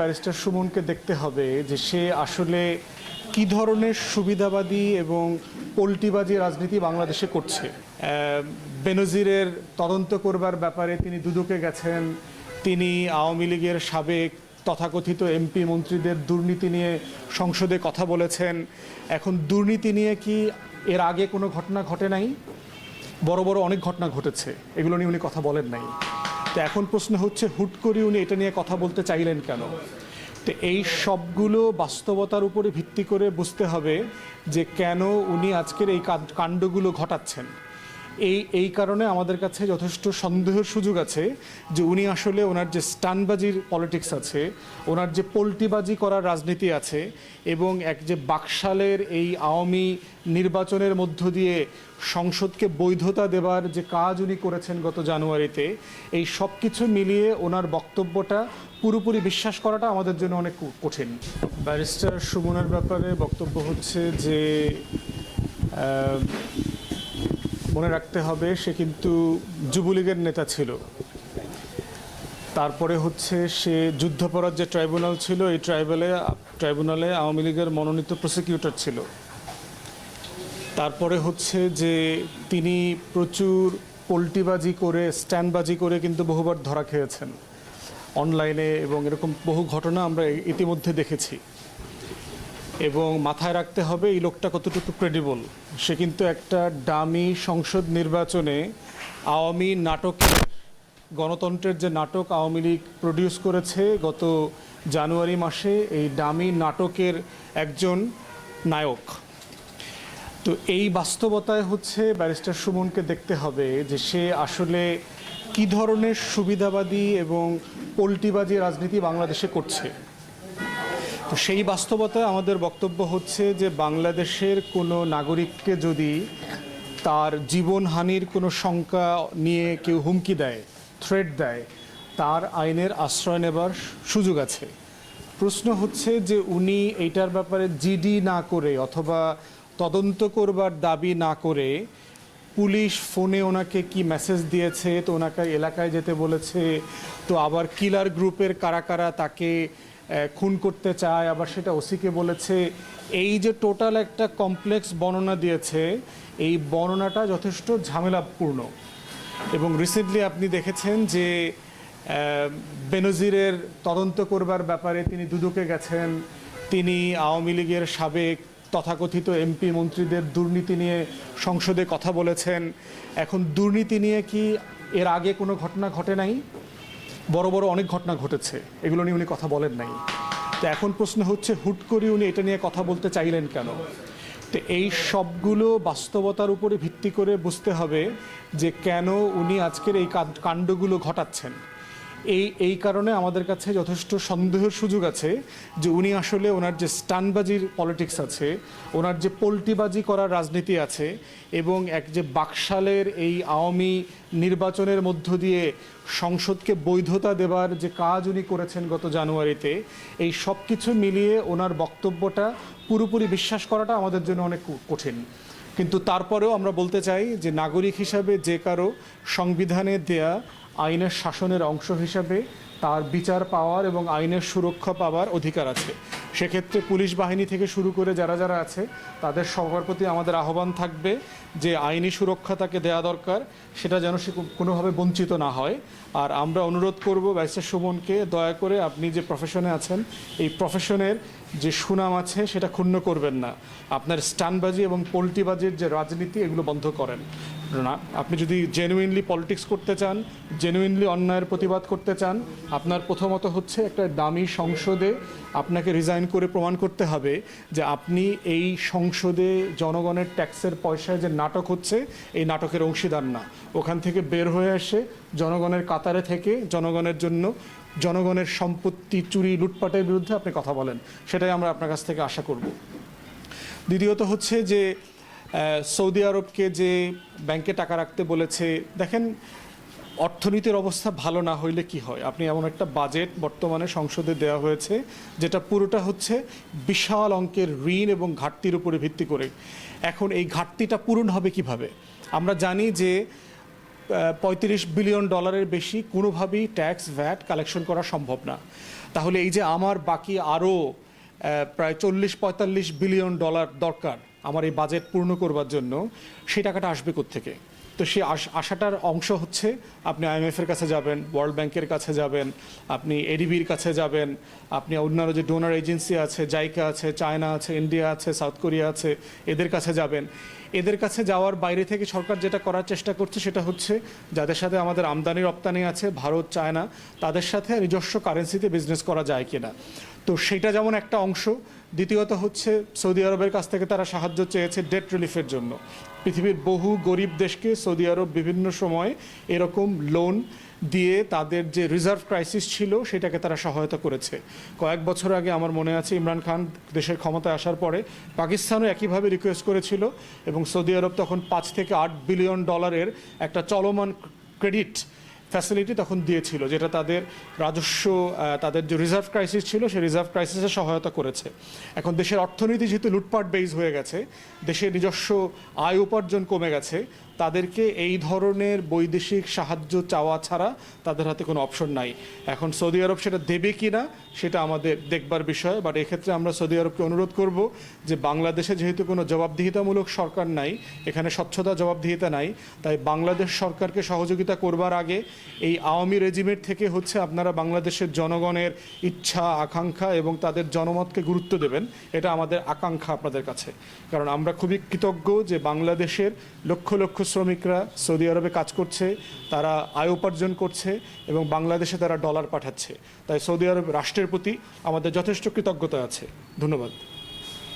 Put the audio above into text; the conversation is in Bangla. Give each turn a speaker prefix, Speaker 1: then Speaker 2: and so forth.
Speaker 1: ব্যারিস্টার সুমনকে দেখতে হবে যে সে আসলে কি ধরনের সুবিধাবাদী এবং পোল্টিবাজি রাজনীতি বাংলাদেশে করছে। বেনজিরের তদন্ত করবার ব্যাপারে তিনি দুদকে গেছেন। তিনি আওয়ামী লীগের সাবেক তথাকথিত এমপি মন্ত্রীদের দুর্নীতি নিয়ে সংসদে কথা বলেছেন। এখন দুর্নীতি নিয়ে কি এর আগে কোনো ঘটনা ঘটে নাই? বড় বড় অনেক ঘটনা ঘটেছে। এগুলো নিয়ে উনি কথা বলেন নাই। তো এখন প্রশ্ন হচ্ছে, হুট করে উনি এটা নিয়ে কথা বলতে চাইলেন কেন? তো এই সবগুলো বাস্তবতার উপরে ভিত্তি করে বুঝতে হবে যে কেন উনি আজকের এই কাণ্ডগুলো ঘটাচ্ছেন। এই এই কারণে আমাদের কাছে যথেষ্ট সন্দেহের সুযোগ আছে যে উনি আসলে ওনার যে স্টানবাজির পলিটিক্স আছে, ওনার যে পোল্টিবাজি করার রাজনীতি আছে এবং এক যে বাকশালের এই আওয়ামী নির্বাচনের মধ্য দিয়ে সংসদকে বৈধতা দেবার যে কাজ উনি করেছেন গত জানুয়ারিতে, এই সব কিছু মিলিয়ে ওনার বক্তব্যটা পুরোপুরি বিশ্বাস করাটা আমাদের জন্য অনেক কঠিন। ব্যারিস্টার সুমনের ব্যাপারে বক্তব্য হচ্ছে যে মনে রাখতে হবে, সে কিন্তু যুবলীগের নেতা ছিল। তারপরে হচ্ছে সে যুদ্ধাপরাধ যে ট্রাইব্যুনাল ছিল, এই ট্রাইব্যুনালে ট্রাইব্যুনালে আওয়ামী লীগের মনোনীত প্রসিকিউটর ছিল। তারপরে হচ্ছে যে তিনি প্রচুর পোল্টিবাজি করে, স্ট্যান্ডবাজি করে কিন্তু বহুবার ধরা খেয়েছেন। অনলাইনে এবং এরকম বহু ঘটনা আমরা ইতিমধ্যে দেখেছি। এবং মাথায় রাখতে হবে, এই লোকটা কতটুকু ক্রেডিবল সে কিন্তু একটা ডামি সংসদ নির্বাচনে আওয়ামী নাটকের গণতন্ত্রের যে নাটক আওয়ামী লীগ প্রডিউস করেছে গত জানুয়ারি মাসে, এই ডামি নাটকের একজন নায়ক। তো এই বাস্তবতায় হচ্ছে ব্যারিস্টার সুমনকে দেখতে হবে যে সে আসলে কি ধরনের সুবিধাবাদী এবং পোল্টিবাজি রাজনীতি বাংলাদেশে করছে। তো সেই বাস্তবতায় আমাদের বক্তব্য হচ্ছে যে বাংলাদেশের কোনো নাগরিককে যদি তার জীবনহানির কোনো শঙ্কা নিয়ে কেউ হুমকি দেয় থ্রেট দেয়, তার আইনের আশ্রয় নেবার সুযোগ আছে। প্রশ্ন হচ্ছে যে উনি এইটার ব্যাপারে জিডি না করে অথবা তদন্ত করবার দাবি না করে পুলিশ ফোনে ওনাকে কি মেসেজ দিয়েছে, তো ওনাকে এলাকায় যেতে বলেছে, তো আবার কিলার গ্রুপের কারা কারা তাকে খুন করতে চায়, আবার সেটা ওসিকে বলেছে। এই যে টোটাল একটা কমপ্লেক্স বর্ণনা দিয়েছে, এই বর্ণনাটা যথেষ্ট ঝামেলাপূর্ণ। এবং রিসেন্টলি আপনি দেখেছেন যে বেনজিরের তদন্ত করবার ব্যাপারে তিনি দুদকে গেছেন। তিনি আওয়ামী লীগের সাবেক তথাকথিত এমপি মন্ত্রীদের দুর্নীতি নিয়ে সংসদে কথা বলেছেন। এখন দুর্নীতি নিয়ে কি এর আগে কোনো ঘটনা ঘটে নাই? বড় বড় অনেক ঘটনা ঘটেছে। এগুলো নিয়ে উনি কথা বলেন নাই। তো এখন প্রশ্ন হচ্ছে, হুট করে উনি এটা নিয়ে কথা বলতে চাইলেন কেন? তো এই সবগুলো বাস্তবতার উপরে ভিত্তি করে বুঝতে হবে যে কেন উনি আজকের এই কাণ্ডগুলো ঘটাচ্ছেন। এই এই কারণে আমাদের কাছে যথেষ্ট সন্দেহের সুযোগ আছে যে উনি আসলে ওনার যে স্টানবাজির পলিটিক্স আছে, ওনার যে পোল্টিবাজি করার রাজনীতি আছে এবং এক যে বাকশালের এই আওয়ামী নির্বাচনের মধ্য দিয়ে সংসদকে বৈধতা দেবার যে কাজ উনি করেছেন গত জানুয়ারিতে, এই সব কিছু মিলিয়ে ওনার বক্তব্যটা পুরোপুরি বিশ্বাস করাটা আমাদের জন্য অনেক কঠিন। কিন্তু তারপরেও আমরা বলতে চাই যে নাগরিক হিসাবে যে কারও সংবিধানে দেয়া আইনের শাসনের অংশ হিসাবে তার বিচার পাওয়ার এবং আইনের সুরক্ষা পাওয়ার অধিকার আছে। সেক্ষেত্রে পুলিশ বাহিনী থেকে শুরু করে যারা যারা আছে, তাদের সবার প্রতি আমাদের আহ্বান থাকবে যে আইনি সুরক্ষা তাকে দেওয়া দরকার, সেটা যেন সে কোনোভাবে বঞ্চিত না হয়। আর আমরা অনুরোধ করব ব্যারিস্টার সুমনকে দয়া করে আপনি যে প্রফেশনে আছেন, এই প্রফেশনের যে সুনাম আছে, সেটা ক্ষুণ্ণ করবেন না। আপনার স্টানবাজি এবং পোল্টিবাজির যে রাজনীতি, এগুলো বন্ধ করেন। না, আপনি যদি জেনুইনলি পলিটিক্স করতে চান জেনুইনলি অন্যায়ের প্রতিবাদ করতে চান, আপনার প্রথমত হচ্ছে একটা দামি সংসদে আপনাকে রিজাইন করে প্রমাণ করতে হবে যে আপনি এই সংসদে জনগণের ট্যাক্সের পয়সায় যে নাটক হচ্ছে, এই নাটকের অংশীদার না। ওখান থেকে বের হয়ে আসে জনগণের কাতারে থেকে জনগণের জন্য জনগণের সম্পত্তি, চুরি, লুটপাটের বিরুদ্ধে আপনি কথা বলেন। সেটাই আমরা আপনার কাছ থেকে আশা করব। দ্বিতীয়ত হচ্ছে যে সৌদি আরবকে যে ব্যাংকে টাকা রাখতে বলেছে, দেখেন, অর্থনীতির অবস্থা ভালো না হইলে কি হয়? আপনি এমন একটা বাজেট বর্তমানে সংসদে দেওয়া হয়েছে, যেটা পুরোটা হচ্ছে বিশাল অঙ্কের ঋণ এবং ঘাটতির উপরে ভিত্তি করে। এখন এই ঘাটতিটা পূরণ হবে কীভাবে? আমরা জানি যে পঁয়ত্রিশ বিলিয়ন ডলারের বেশি কোনোভাবেই ট্যাক্স ভ্যাট কালেকশন করা সম্ভব না। তাহলে এই যে আমার বাকি আরও প্রায় চল্লিশ পঁয়তাল্লিশ বিলিয়ন ডলার দরকার আমার এই বাজেট পূর্ণ করবার জন্য, সেই টাকাটা আসবে থেকে তো সেই আশ- আশাটার অংশ হচ্ছে, আপনি আইএমএফ এর কাছে যাবেন, ওয়ার্ল্ড ব্যাংকের কাছে যাবেন, আপনি এডিবির কাছে যাবেন, আপনি অন্যান্য যে ডোনার এজেন্সি আছে, জাইকা আছে, চায়না আছে, ইন্ডিয়া আছে, সাউথ কোরিয়া আছে, এদের কাছে যাবেন। এদের কাছে যাওয়ার বাইরে থেকে সরকার যেটা করার চেষ্টা করছে সেটা হচ্ছে, যাদের সাথে আমাদের আমদানি রপ্তানি আছে, ভারত, চায়না, তাদের সাথে নিজস্ব কারেন্সিতে বিজনেস করা যায় কিনা। তো সেটা যেমন একটা অংশ, দ্বিতীয়ত হচ্ছে সৌদি আরবের কাছ থেকে তারা সাহায্য চেয়েছে ডেট রিলিফের জন্য। পৃথিবীর বহু গরিব দেশকে সৌদি আরব বিভিন্ন সময় এরকম লোন দিয়ে তাদের যে রিজার্ভ ক্রাইসিস ছিল, সেটাকে তারা সহায়তা করেছে। কয়েক বছর আগে আমার মনে আছে ইমরান খান দেশের ক্ষমতায় আসার পরে পাকিস্তানও একইভাবে রিকোয়েস্ট করেছিল এবং সৌদি আরব তখন পাঁচ থেকে আট বিলিয়ন ডলারের একটা চলমান ক্রেডিট ফ্যাসিলিটি তখন দিয়েছিল, যেটা তাদের রাজস্ব তাদের যে রিজার্ভ ক্রাইসিস ছিল, সেই রিজার্ভ ক্রাইসিসে সহায়তা করেছে। এখন দেশের অর্থনীতি যেহেতু লুটপাট বেইজ হয়ে গেছে, দেশের নিজস্ব আয় উপার্জন কমে গেছে তাদেরকে এই ধরনের বৈদেশিক সাহায্য চাওয়া ছাড়া তাদের হাতে কোনো অপশন নাই। এখন সৌদি আরব সেটা দেবে কি না সেটা আমাদের দেখবার বিষয় বাট এক্ষেত্রে আমরা সৌদি আরবকে অনুরোধ করব যে বাংলাদেশে যেহেতু কোনো জবাবদিহিতামূলক সরকার নাই, এখানে স্বচ্ছতা জবাবদিহিতা নাই, তাই বাংলাদেশ সরকারকে সহযোগিতা করবার আগে এই আওয়ামী রেজিমের থেকে হচ্ছে আপনারা বাংলাদেশের জনগণের ইচ্ছা, আকাঙ্ক্ষা এবং তাদের জনমতকে গুরুত্ব দেবেন, এটা আমাদের আকাঙ্ক্ষা আপনাদের কাছে। কারণ আমরা খুবই কৃতজ্ঞ যে বাংলাদেশের লক্ষ লক্ষ শ্রমিকরা সৌদি আরবে কাজ করছে, তারা আয় উপার্জন করছে এবং বাংলাদেশে তারা ডলার পাঠাচ্ছে। তাই সৌদি আরব রাষ্ট্রের প্রতি আমাদের যথেষ্ট কৃতজ্ঞতা আছে। ধন্যবাদ।